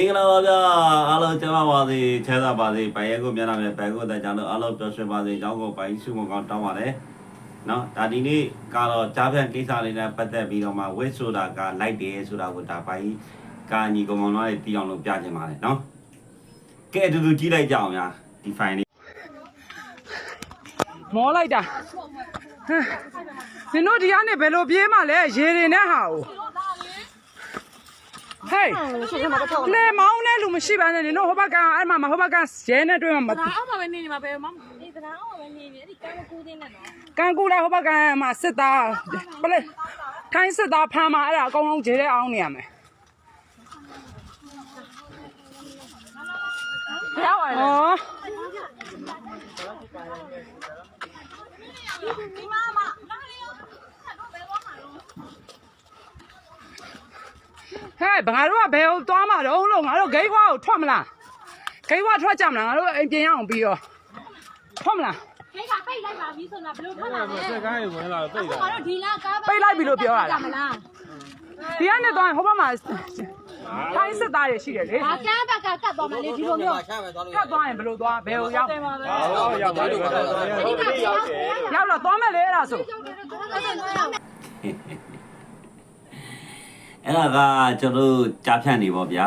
မင်္ဂလာပါဗျာအားလုံးကျမ်းမာပါစေချမ်းသာပါစေပိုင်ရဲကိုမျက်နှာနဲ့ပိုင်ကိုတဲ့ကြောင့်လို့အားလုံးပျော်ရွှင်ပါစေအကြောင်းကိုပိုင်စုမကောင်းတောင်းပါတယ်နော်ဒါဒီနေ့ကတော့ကြားဖြန့်ကိစ္စလေးနဲ့ပတ်သက်ပြီးတော့မှဝစ်ဆိုတာကလိုက်တယ်ဆိုတာကိုဒါပိုင်ကာညီကောင်မောင်တို့တီးအောင်လို့ပြချင်ပါတယ်နော်ကဲအတူတူကြည့်လိုက်ကြအောင်ဗျာဒီ file လေးမောလိုက်တာဟမ်နင်တို့ဒီကနေဘယ်လိုပြေးမှလဲရေတွေနဲ့ဟာကို ဟေးလေမောင်းတဲ့လူမရှိပါနဲ့နင်တို့ဟိုဘက်ကအဲ့မှာမဟိုဘက်ကရဲနဲ့တွေ့မှာမဒါအောက်မှာပဲနေနေမှာပဲမမအေးဒါအောက်မှာပဲနေနေအဲ့ဒီကံမကူးသေးနဲ့နော်ကန်ကူလာဟိုဘက်ကမှာစစ်သားပလေထိုင်းစစ်သားဖမ်းမှာအဲ့ဒါအကုန်လုံးဂျေတဲ့အောင်းနေရမယ် ဘယ်ရောက်ပါလဲ ဟော ဒီမမနားလေးရောတော့ဘယ်သွားမှာလဲ ဟဲ့ဘာတို့ကဘယ်ကိုသွားမှာတော့လို့ငါတို့ဂိတ်ခွားကိုထွက်မလားဂိတ်ခွားထွက်ကြမလားငါတို့အိမ်ပြင်ရအောင်ပြီးတော့ထွက်မလားခေကပိတ်လိုက်ပါပြီဆိုတော့ဘယ်လိုထွက်လာလဲစက်ကားရေဝင်လာတော့ပိတ်တာငါတို့ဒီလားကားပိတ်လိုက်ပြီလို့ပြောရတာမလားဒီကနေတော့ဟိုဘက်မှာထိုင်းစစ်သားတွေရှိတယ်လေဘာကန်းဘက်ကကတ်သွားမလဲဒီလိုမျိုးကတ်သွားရင်ဘယ်လိုသွားဘယ်ကိုရောက်တယ်ပါပဲဟောရောက်သွားတယ်ရောက်သွားတယ်ဒီကရောက်တယ်ရောက်တော့သွားမယ်လေအဲ့ဒါဆို အဲ့ဒါကကျွန်တော်ကြားဖြန့်နေပေါ့ဗျာ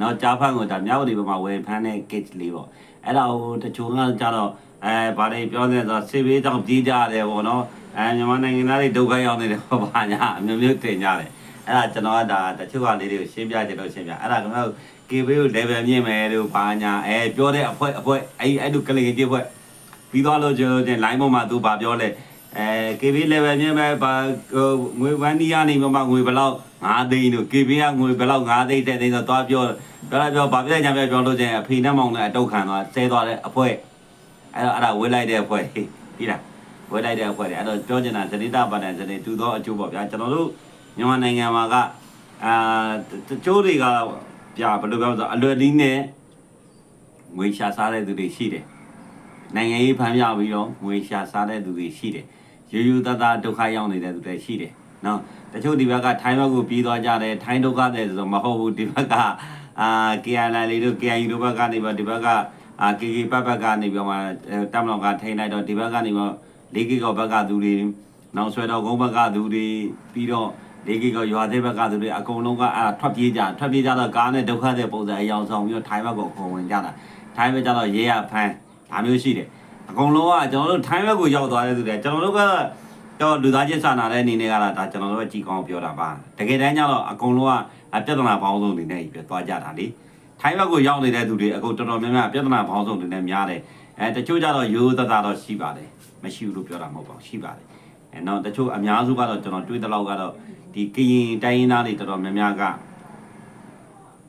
နော်ကြားဖန့်ကိုဒါမြောက်ဒီဘက်မှာဝင်ဖမ်းတဲ့ gate လေးပေါ့အဲ့ဒါဟိုတချို့ကကြတော့အဲဘာတွေပြောလဲဆိုတော့စေဘေးကြောင့်ပြေးကြတယ်ပေါ့နော်အဲမြန်မာနိုင်ငံသားတွေဒုက္ခရောက်နေတယ်ဟောပါညာအမျိုးမျိုးတင်ကြတယ်အဲ့ဒါကျွန်တော်ကဒါတချို့ကလေးတွေကိုရှင်းပြကြလို့ရှင်းပြအဲ့ဒါကျွန်တော်ကေဘေးကို level မြင့်မယ်လို့ဘာညာအဲပြောတဲ့အဖွဲအဖွဲအဲ့အဲ့လိုကလေးကြီးအဖွဲပြီးသွားလို့ကျွန်တော်ချင်း line ပေါ်မှာသူဘာပြောလဲ အဲ KB level မြင့်မယ်ဗာဟိုငွေဝန်းဒီကနေမှငွေဘယ်လောက်9သိန်းလို့ KB ကငွေဘယ်လောက်9သိန်းတဲ့သိန်းဆိုတော့ပြောပြောလိုက်ပြောဗာပြည့်ကြပြပြောလို့ချင်းအဖေနဲ့မောင်နဲ့အတုတ်ခံသွားဆဲသွားတဲ့အဖွဲအဲ့တော့အဲ့ဒါဝေးလိုက်တဲ့အဖွဲပြီးလားဝေးလိုက်တဲ့အဖွဲအဲ့တော့ပြောချင်တာဇနိတပါဒံဇနိတူသောအကျိုးပေါ့ဗျာကျွန်တော်တို့မြန်မာနိုင်ငံမှာကအာတချို့တွေကပြဘယ်လိုပြောဆိုအလွယ်လေးနဲ့ငွေရှာစားတဲ့သူတွေရှိတယ်နိုင်ငံရေးဖမ်းပြပြီးတော့ငွေရှာစားတဲ့သူတွေရှိတယ် ရိုးရိုးသားသားဒုက္ခရောက်နေတဲ့သူတွေရှိတယ်နော်တချို့ဒီဘက်ကထိုင်းဘက်ကိုပြေးသွားကြတယ်ထိုင်းဒုက္ခတဲ့ဆိုတော့မဟုတ်ဘူးဒီဘက်ကအာ KNL လေးတို့ KNU တို့ဘက်ကနေပြီးဒီဘက်ကအာ KK ဘက်ဘက်ကနေပြီးမှတမ်လောင်ကထိန်းလိုက်တော့ဒီဘက်ကနေပြီးလေးကီကောဘက်ကသူတွေနောက်ဆွဲတော့ဂုံးဘက်ကသူတွေပြီးတော့လေးကီကောရွာသေးဘက်ကသူတွေအကုန်လုံးကအာထွက်ပြေးကြထွက်ပြေးကြတော့ကားနဲ့ဒုက္ခတဲ့ပုံစံအယောင်ဆောင်ပြီးတော့ထိုင်းဘက်ကိုခုံဝင်ကြတာထိုင်းဘက်ကျတော့ရဲရဖမ်းဒါမျိုးရှိတယ် အကုန်လုံးကကျွန်တော်တို့ထိုင်းဘက်ကိုရောက်သွားတဲ့သူတွေကျွန်တော်တို့ကတော့လူသားချင်းစာနာတဲ့အနေနဲ့ကတော့ဒါကျွန်တော်တို့ကကြည်ကောင်းပြောတာပါတကယ်တမ်းကျတော့အကုန်လုံးကပြဿနာပေါင်းစုံတွေနဲ့ပြသွားကြတာလေထိုင်းဘက်ကိုရောက်နေတဲ့သူတွေအကုန်တော်တော်များများပြဿနာပေါင်းစုံတွေနဲ့များတယ်အဲတချို့ကျတော့ရိုးသားသားတော့ရှိပါတယ်မရှိဘူးလို့ပြောတာမဟုတ်ပါဘူးရှိပါတယ်အဲတော့တချို့အများစုကတော့ကျွန်တော်တွေးတဲ့လောက်ကတော့ဒီကရင်တိုင်းရင်းသားတွေတော်တော်များများက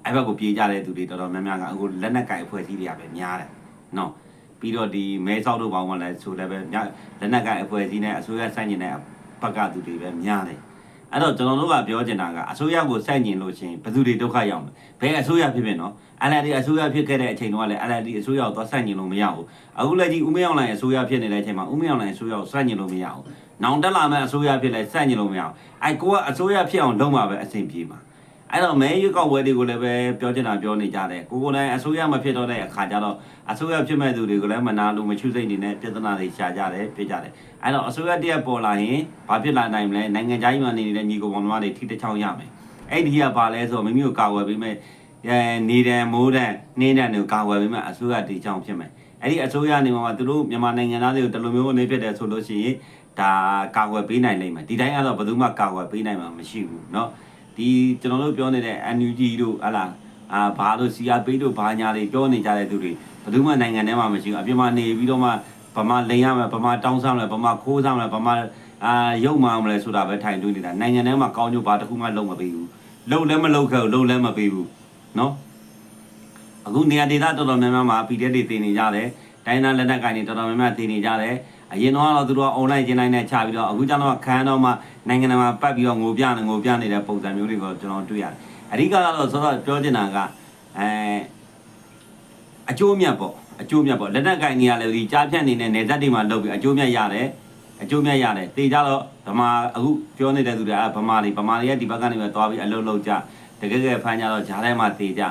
အဲ့ဘက်ကိုပြေးကြတဲ့သူတွေတော်တော်များများကအခုလက်နက်ကင်အဖွဲ့အစည်းတွေကပဲများတယ်နော် ပြီးတော့ဒီမဲဆောက်တို့ဘောင်းကလည်းဆိုလည်းပဲညလက်နက်ကအဖွဲ့အစည်းနဲ့အစိုးရဆိုင်ကျင်တဲ့ဘက်ကသူတွေပဲများတယ်အဲ့တော့ကျွန်တော်တို့ကပြောချင်တာကအစိုးရကိုစိုက်ကျင်လို့ရှိရင်ဘယ်သူတွေဒုက္ခရောက်မလဲဘယ်အစိုးရဖြစ်ဖြစ်နော် LND အစိုးရဖြစ်ခဲ့တဲ့အချိန်တုန်းကလည်း LND အစိုးရကိုသွားစိုက်ကျင်လို့မရဘူးအခုလည်းဒီဦးမင်းအောင်လိုင်အစိုးရဖြစ်နေတဲ့အချိန်မှာဦးမင်းအောင်လိုင်အစိုးရကိုစိုက်ကျင်လို့မရဘူးနောင်တက်လာမယ့်အစိုးရဖြစ်လဲစိုက်ကျင်လို့မရဘူးအဲကိုကအစိုးရဖြစ်အောင်လုပ်မှာပဲအဆင်ပြေမှာ အဲ့တော့မဲရွေးကောက်ပွဲတွေကိုလည်းပဲပြောချင်တာပြောနေကြတယ်ကိုကိုတိုင်းအစိုးရမဖြစ်တော့တဲ့အခါကျတော့အစိုးရဖြစ်မဲ့သူတွေကိုလည်းမနာလို့မချွစိတ်နေနဲ့ပြဿနာတွေရှာကြတယ်ပြကြတယ်အဲ့တော့အစိုးရတရက်ပေါ်လာရင်ဘာဖြစ်လာနိုင်မလဲနိုင်ငံခြားရေးမှာနေတဲ့ညီကိုပေါင်းတော်တွေထိတစ်ချောင်းရမယ်အဲ့ဒီကဘာလဲဆိုတော့မိမိကိုကာဝယ်ပေးမဲ့အဲနေတယ်မိုးတယ်နှင်းတယ်တွေကိုကာဝယ်ပေးမဲ့အစိုးရဒီချောင်းဖြစ်မယ်အဲ့ဒီအစိုးရနေမှာသူတို့မြန်မာနိုင်ငံသားတွေကိုတလူမျိုးအနေဖြစ်တယ်ဆိုလို့ရှိရင်ဒါကာဝယ်ပေးနိုင်လိမ့်မယ်ဒီတိုင်းကတော့ဘယ်သူမှကာဝယ်ပေးနိုင်မှာမရှိဘူးเนาะ ဒီကျွန်တော်တို့ပြောနေတဲ့ NUG တို့ဟလာအာဘာလို့ CRP တို့ဘာညာတွေပြောနေကြတဲ့သူတွေဘယ်သူမှနိုင်ငံထဲမှာမရှိဘူးအပြင်မှာနေပြီးတော့မှဗမာလိန်ရမယ်ဗမာတောင်းစားမယ်ဗမာခိုးစားမယ်ဗမာအာရုပ်မှမလဲဆိုတာပဲထိုင်တွေးနေတာနိုင်ငံထဲမှာကောင်းကျိုးဘာတစ်ခုမှလုံးမပေးဘူးလုံးလည်းမလုံးခဲ့ဘူးလုံးလည်းမပေးဘူးเนาะအခုနေရာဒေသတော်တော်များများမှာ PDF တွေတင်နေကြတယ်တိုင်းသားလက်နက်ကိုင်တွေတော်တော်များများတင်နေကြတယ်အရင်တော့သူတို့က online ကျင်းတိုင်းနဲ့ချပြီးတော့အခုကျတော့ခန်းတော့မှ နိုင်ငံတော်မှာပတ်ပြီးတော့ငိုပြနေငိုပြနေတဲ့ပုံစံမျိုးတွေကိုကျွန်တော်တွေ့ရတယ်အဓိကတော့ဆိုတော့ပြောချင်တာကအဲအကျိုးမြတ်ပေါ့အကျိုးမြတ်ပေါ့လက်နက်ကင်နေရလဲဒီကြားဖြတ်နေတဲ့နေသက်တွေမှာလုပ်ပြီးအကျိုးမြတ်ရတယ်အကျိုးမြတ်ရတယ်တေကြတော့ဗမာအခုပြောနေတဲ့သူတွေကဗမာတွေဗမာတွေကဒီဘက်ကနေပဲသွားပြီးအလုပ်လုပ်ကြတကယ်ကယ်ဖမ်းကြတော့ဂျားထဲမှာတေကြ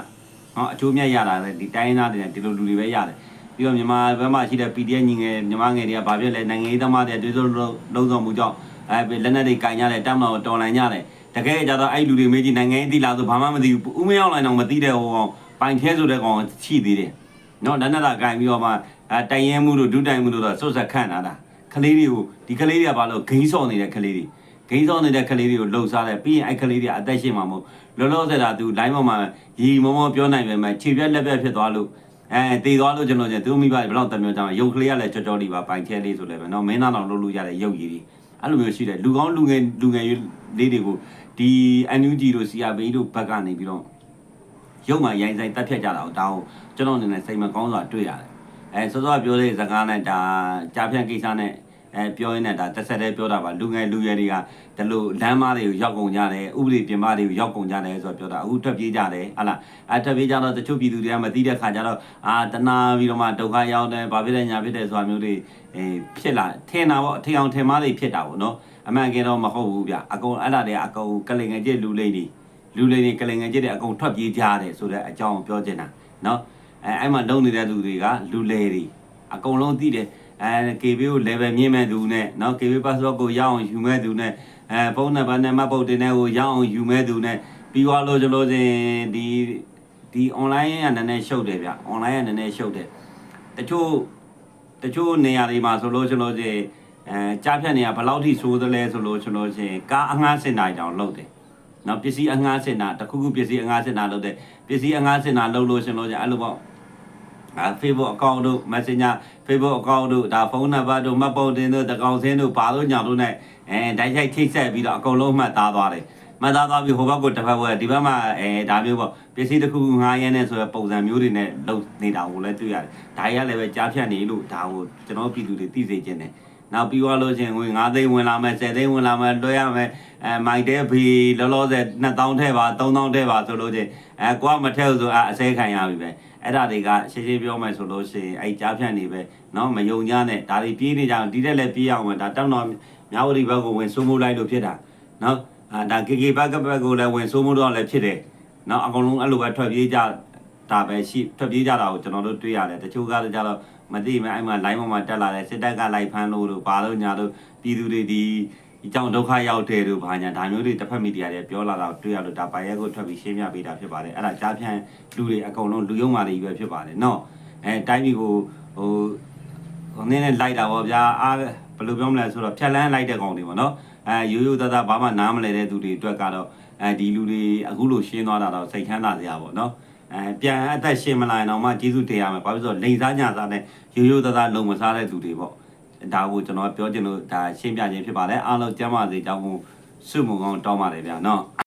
နော်အချိုးမြတ်ရတာလည်းဒီတိုင်းသားတွေနဲ့ဒီလိုလူတွေပဲရတယ်ပြီးတော့မြန်မာဘက်မှာရှိတဲ့ PDF ညီငယ်မြန်မာငယ်တွေကဘာဖြစ်လဲနိုင်ငံရေးသမားတွေတွေးစိုးလုံးဆောင်မှုကြောင့် အဲလက်နက်တွေကင်ကြတယ်တမ်းတော်တော်လန်ကြတယ်တကယ်ကြတော့အဲ့လူတွေမေးကြည့်နိုင်ငံရေးသိလားဆိုဘာမှမသိဘူးဦးမင်းအောင်လိုင်းတော့မသိတဲ့ဟိုကောင်ပိုင်ခဲဆိုတဲ့ကောင်ရှိသေးတယ်နော်လက်နက်ကကင်ပြီးတော့မှအဲတိုင်ရင်မှုတို့ဒုတိုင်မှုတို့တော့စွတ်ဆက်ခန့်လာတာကလေးတွေကိုဒီကလေးတွေကဘာလို့ဂိမ်းစော့နေတဲ့ကလေးတွေ ဂိမ်းစောနေတဲ့ကလေးတွေကိုလှုပ်ရှားတယ်ပြီးရင်အဲ့ကလေးတွေအသက်ရှင်မှာမဟုတ်လောလောဆယ်တာသူ line ပေါ်မှာရီမောမောပြောနိုင်ပေမဲ့ခြေပြက်လက်ပြက်ဖြစ်သွားလို့အဲတည်သွားလို့ကျွန်တော်ကျသူမိဘဘယ်တော့တမျိုးကြောင်ရုပ်ကလေးကလည်းကြော်ကြော်လေးပါပိုင်ချဲလေးဆိုလည်းပဲเนาะမင်းသားတော်လှုပ်လို့ရတဲ့ရုပ်ရည်တွေ အဲ့လိုမျိုးရှိတယ်လူကောင်းလူငယ်လူငယ်လေးတွေကိုဒီ NUG တို့ CRB တို့ဘက်ကနေပြီးတော့ရုပ်မှရိုင်းဆိုင်တက်ဖြတ်ကြတာကိုဒါကိုကျွန်တော်အနေနဲ့စိတ်မကောင်းစွာတွေ့ရတယ်အဲစောစောကပြောတဲ့စကားနဲ့ဒါကြားဖြန့်ကိစ္စနဲ့ အဲပြောရင်းနဲ့ဒါတစ်ဆက်တည်းပြောတာပါလူငယ်လူရွယ်တွေကဒီလိုလမ်းမတွေကိုရောက်ကုန်ကြတယ်ဥပဒေပြင်ပတွေကိုရောက်ကုန်ကြတယ်ဆိုတော့ပြောတာအခုထွက်ပြေးကြတယ်ဟာလားအဲထွက်ပြေးကြတော့တချို့ပြည်သူတွေကမသိတဲ့ခါကျတော့အာတနာပြီးတော့မှဒုက္ခရောက်တယ်ဘာဖြစ်လဲညာဖြစ်တယ်ဆိုတာမျိုးတွေအဲဖြစ်လာထင်တာပေါ့ထင်အောင်ထင်မှားတွေဖြစ်တာပေါ့နော်အမှန်ကယ်တော့မဟုတ်ဘူးဗျအကုန်အဲ့ဒါတွေအကုန်ကလင်ငယ်ကျစ်လူလိမ့်တွေလူလိမ့်တွေကလင်ငယ်ကျစ်တွေအကုန်ထွက်ပြေးကြတယ်ဆိုတဲ့အကြောင်းပြောချင်တာနော်အဲအဲ့မှာလုံနေတဲ့သူတွေကလူလေတွေအကုန်လုံးသိတယ် အဲ KB ကို level မြင့်မဲ့သူနဲ့နော် KB password ကိုရအောင်ယူမဲ့သူနဲ့အဲဖုန်းနံပါတ်နဲ့မှတ်ပုတ်တင်တဲ့ကိုရအောင်ယူမဲ့သူနဲ့ပြီးသွားလို့ကျွန်တော်စင်ဒီဒီ online ကနည်းနည်းရှုပ်တယ်ဗျ online ကနည်းနည်းရှုပ်တယ်တချို့တချို့နေရာတွေမှာဆိုလို့ကျွန်တော်စင်အဲကြားဖြတ်နေရဘယ်လောက်ထိဆိုးသလဲဆိုလို့ကျွန်တော်ရှင်ကားအငှားစင်တာတောင်လုပ်တယ်။နော်ပစ္စည်းအငှားစင်တာတခုခုပစ္စည်းအငှားစင်တာလုပ်တယ်။ပစ္စည်းအငှားစင်တာလုပ်လို့ရှင်လို့ကြအဲ့လိုပေါ့ အာ Facebook account တို့ Messenger Facebook account တို့ဒါဖုန်းနံပါတ်တို့မှတ်ပုံတင်တို့တကောင်စင်းတို့ဘာလို့ညာတို့ ਨੇ အဲတိုက်ရိုက်ထိတ်ဆက်ပြီးတော့အကုန်လုံးမှတ်သားသွားတယ်မှတ်သားသွားပြီးဟိုဘက်ကတစ်ဖက်ဘက်ဒီဘက်မှာအဲဒါမျိုးပေါ့ပစ္စည်းတစ်ခုခုငှားရမ်းနေဆိုတဲ့ပုံစံမျိုးတွေနဲ့လုပ်နေတာကိုလည်းတွေ့ရတယ်ဒါရလည်းပဲကြားဖြတ်နေလို့ဒါကိုကျွန်တော်ပြည်သူတွေသိစေချင်တယ်နောက်ပြီးသွားလို့ချင်းဝင်9သိန်းဝင်လာမယ်10သိန်းဝင်လာမယ်လွှဲရမယ်အဲမိုက်တဲ့ဖီလောလောဆယ်2000ထဲပါ3000ထဲပါဆိုလို့ချင်းအဲကွာမထဲဘူးဆိုအအစဲခံရပြီပဲ အဲ့ဒါတွေကရှင်းရှင်းပြောမယ်ဆိုလို့ရှိရင်အဲ့ကြားဖြန့်နေပဲเนาะမယုံကြနဲ့ဒါတွေပြေးနေကြအောင်ဒီတက်လည်းပြေးအောင်ပဲဒါတောင်းတော့မြဝတီဘက်ကိုဝင်စိုးမိုးလိုက်လို့ဖြစ်တာเนาะအာဒါ KK ဘက်ကဘက်ကိုလည်းဝင်စိုးမိုးတော့လည်းဖြစ်တယ်เนาะအကုန်လုံးအဲ့လိုပဲထွက်ပြေးကြဒါပဲရှိထွက်ပြေးကြတာကိုကျွန်တော်တို့တွေ့ရတယ်တချို့ကားကြတော့မသိမှအဲ့မှာ line ပေါ်မှာတက်လာတယ်စစ်တပ်ကလိုက်ဖမ်းလို့တို့ဘာလို့ညာတို့ပြည်သူတွေဒီ ဒီကြောင့်ဒုက္ခရောက်တယ်လို့ဘာညာဒါမျိုးတွေတစ်ဖက်မီဒီယာတွေပြောလာတာတွေ့ရလို့ဒါပါရဲကိုထွက်ပြီးရှင်းပြပေးတာဖြစ်ပါတယ်အဲ့ဒါကြားဖြန့်လူတွေအကုန်လုံးလူယုံမာတွေပဲဖြစ်ပါတယ်နော်အဲတိုင်းပြည်ကိုဟိုဟိုနည်းနည်းလိုက်တာပေါ့ဗျာအားဘယ်လိုပြောမလဲဆိုတော့ဖြက်လန်းလိုက်တဲ့ကောင်တွေပေါ့နော်အဲရိုးရိုးသားသားဘာမှနားမလဲတဲ့သူတွေအတွက်ကတော့အဲဒီလူတွေအခုလိုရှင်းသွားတာတော့စိတ်ချမ်းသာစရာပေါ့နော်အဲပြန်အသက်ရှင်မလာရင်တော့မှကျေးဇူးတင်ရမယ်ဘာဖြစ်လို့လဲလိန်စားညာစားနဲ့ရိုးရိုးသားသားလုံမစားတဲ့သူတွေပေါ့ ဒါကိုကျွန်တော်ပြောချင်လို့ဒါရှင်းပြခြင်းဖြစ်ပါတယ်အားလုံးကျမ်းပါစေကြောင်းကိုစုမှုကောင်းတောင်းပါတယ်ဗျာနော်